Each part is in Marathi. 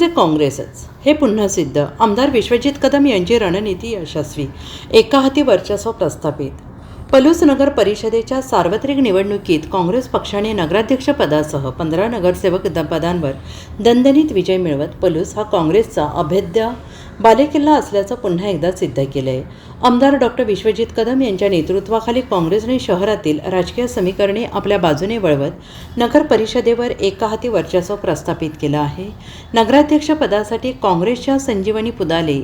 म्हणजे काँग्रेसच. हे पुन्हा सिद्ध. आमदार विश्वजित कदम यांची रणनीती यशस्वी. एका हाती वर्चस्व प्रस्थापित. पलूस नगर परिषदेच्या सार्वत्रिक निवडणुकीत काँग्रेस पक्षाने नगराध्यक्षपदासह पंधरा नगरसेवक पदांवर दणदणीत विजय मिळवत पलूस हा काँग्रेसचा अभेद्य बालेकिल्ला असल्याचं पुन्हा एकदा सिद्ध केलं आहे आमदार डॉक्टर विश्वजित कदम यांच्या नेतृत्वाखाली काँग्रेसने शहरातील राजकीय समीकरणे आपल्या बाजूने वळवत नगर परिषदेवर एका हाती वर्चस्व प्रस्थापित केलं आहे. नगराध्यक्षपदासाठी काँग्रेसच्या संजीवनी पुदाले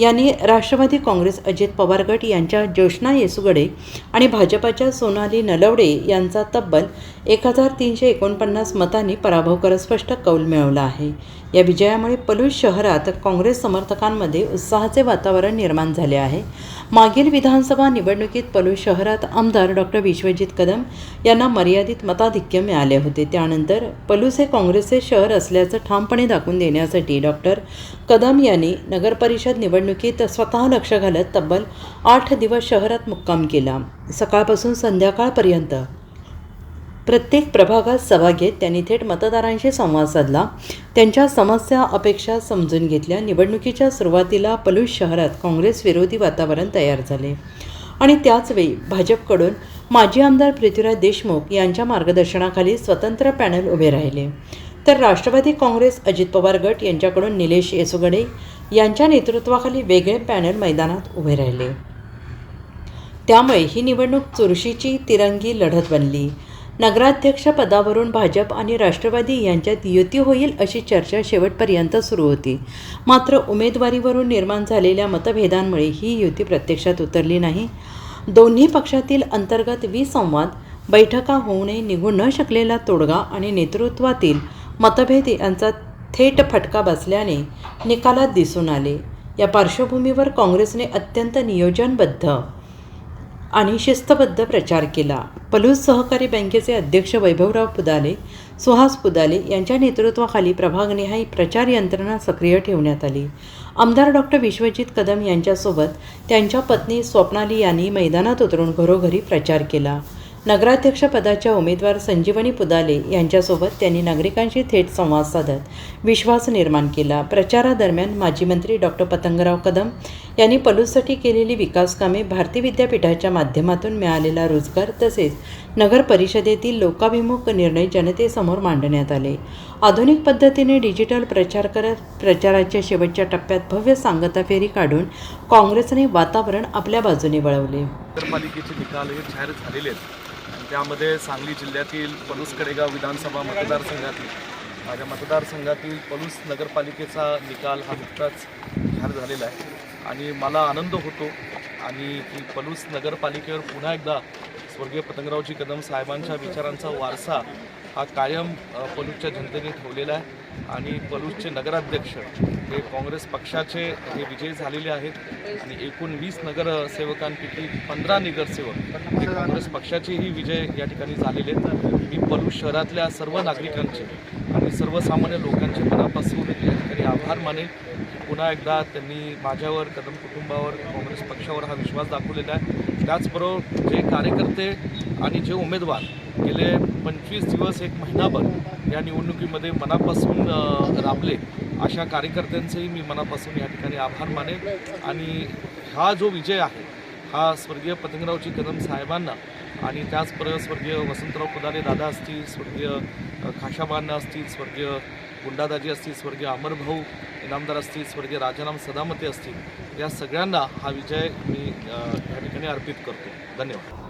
यांनी राष्ट्रवादी काँग्रेस अजित पवार गट यांच्या ज्योष्णा येसुगडे आणि भाजपाच्या सोनाली नलवडे यांचा तब्बल एक हजार तीनशे एकोणपन्नास मतांनी पराभव करत स्पष्ट कौल मिळवला आहे. या विजयामुळे पलूस शहरात काँग्रेस लोकांमध्ये उत्साहाचे वातावरण निर्माण झाले आहे. मागील विधानसभा निवडणुकीत पलू शहरात आमदार डॉक्टर विश्वजित कदम यांना मर्यादित मताधिक्य मिळाले होते. त्यानंतर पलूस हे काँग्रेसचे शहर असल्याचं ठामपणे दाखवून देण्यासाठी डॉक्टर कदम यांनी नगरपरिषद निवडणुकीत स्वतः लक्ष घालत तब्बल आठ दिवस शहरात मुक्काम केला. सकाळपासून संध्याकाळपर्यंत प्रत्येक प्रभागात सभा घेत त्यांनी थेट मतदारांशी संवाद साधला. त्यांच्या समस्या अपेक्षा समजून घेतल्या. निवडणुकीच्या सुरुवातीला पलूस शहरात काँग्रेस विरोधी वातावरण तयार झाले. आणि त्याचवेळी भाजपकडून माजी आमदार पृथ्वीराज देशमुख यांच्या मार्गदर्शनाखाली स्वतंत्र पॅनल उभे राहिले. तर राष्ट्रवादी काँग्रेस अजित पवार गट यांच्याकडून निलेश येसुगडे यांच्या नेतृत्वाखाली वेगळे पॅनल मैदानात उभे राहिले. त्यामुळे ही निवडणूक चुरशीची तिरंगी लढत बनली. नगराध्यक्ष पदावरून भाजप आणि राष्ट्रवादी यांच्यात युती होईल अशी चर्चा शेवटपर्यंत सुरू होती. मात्र उमेदवारीवरून निर्माण झालेल्या मतभेदांमुळे ही युती प्रत्यक्षात उतरली नाही. दोन्ही पक्षातील अंतर्गत विसंवाद बैठका होऊनही निघू न शकलेला तोडगा आणि नेतृत्वातील मतभेद यांचा थेट फटका बसल्याने निकालात दिसून आले. या पार्श्वभूमीवर काँग्रेसने अत्यंत नियोजनबद्ध आणि शिस्तबद्ध प्रचार केला. पलूस सहकारी बँकेचे अध्यक्ष वैभवराव पुदाले सुहास पुदाले यांच्या नेतृत्वाखाली प्रभागनिहाय प्रचार यंत्रणा सक्रिय ठेवण्यात आली. आमदार डॉक्टर विश्वजित कदम यांच्यासोबत त्यांच्या पत्नी स्वप्नाली यांनी मैदानात उतरून घरोघरी प्रचार केला. नगराध्यक्षपदाच्या उमेदवार संजीवनी पुदाले यांच्यासोबत त्यांनी नागरिकांशी थेट संवाद साधत विश्वास निर्माण केला. प्रचारादरम्यान माजी मंत्री डॉक्टर पतंगराव कदम यांनी पलूससाठी केलेली विकासकामे भारती विद्यापीठाच्या माध्यमातून मिळालेला रोजगार तसेच नगर परिषदेतील लोकाभिमुख निर्णय जनतेसमोर मांडण्यात आले. आधुनिक पद्धतीने डिजिटल प्रचार करत प्रचाराच्या शेवटच्या टप्प्यात भव्य सांगता फेरी काढून काँग्रेसने वातावरण आपल्या बाजूने वळवले. नगरपालिकेचे निकाल हे जाहीर झालेले आहेत. आणि त्यामध्ये सांगली जिल्ह्यातील पलूस कडेगाव विधानसभा मतदारसंघातील माझ्या मतदारसंघातील पलूस नगरपालिकेचा निकाल हा नुकताच जाहीर झालेला आहे. आणि मला आनंद होतो आणि की पलूस नगरपालिकेवर पुन्हा एकदा स्वर्गीय पतंगरावजी कदम साहेबांच्या विचारांचा वारसा हा कायम पलूसच्या जनतेने ठेवलेला आहे. आणि पलूसचे नगराध्यक्ष हे काँग्रेस पक्षाचे हे विजयी झालेले आहेत. आणि एकूण वीस नगरसेवकांपैकी पंधरा नगरसेवक हे काँग्रेस पक्षाचेही विजय या ठिकाणी झालेले आहेत. मी पलूस शहरातल्या सर्व नागरिकांचे आणि सर्वसामान्य लोकांचे मनापासून या ठिकाणी आभार मानेल पुन्हा एकदा त्यांनी माझ्यावर कदम कुटुंबावर काँग्रेस पक्षावर हा विश्वास दाखवलेला आहे. त्याचबरोबर जे कार्यकर्ते आणि जे उमेदवार गेले पंचवीस दिवस एक महिनाभर या निवडणुकीमध्ये मनापासून राबले. अशा कार्यकर्त्यांचेही मी मनापासून या ठिकाणी आभार मानेन. आणि हा जो विजय आहे हा स्वर्गीय पतंगरावजी कदम साहेबांना आणि त्याचबरोबर स्वर्गीय वसंतराव पुदारे दादा असतील स्वर्गीय खाशाबांना असतील स्वर्गीय गुंडादाजी असतील स्वर्गीय अमरभाऊ इनामदार असतील स्वर्गीय राजाराम सदामते असतील या सगळ्यांना हा विजय मी या ठिकाणी अर्पित करतो. धन्यवाद.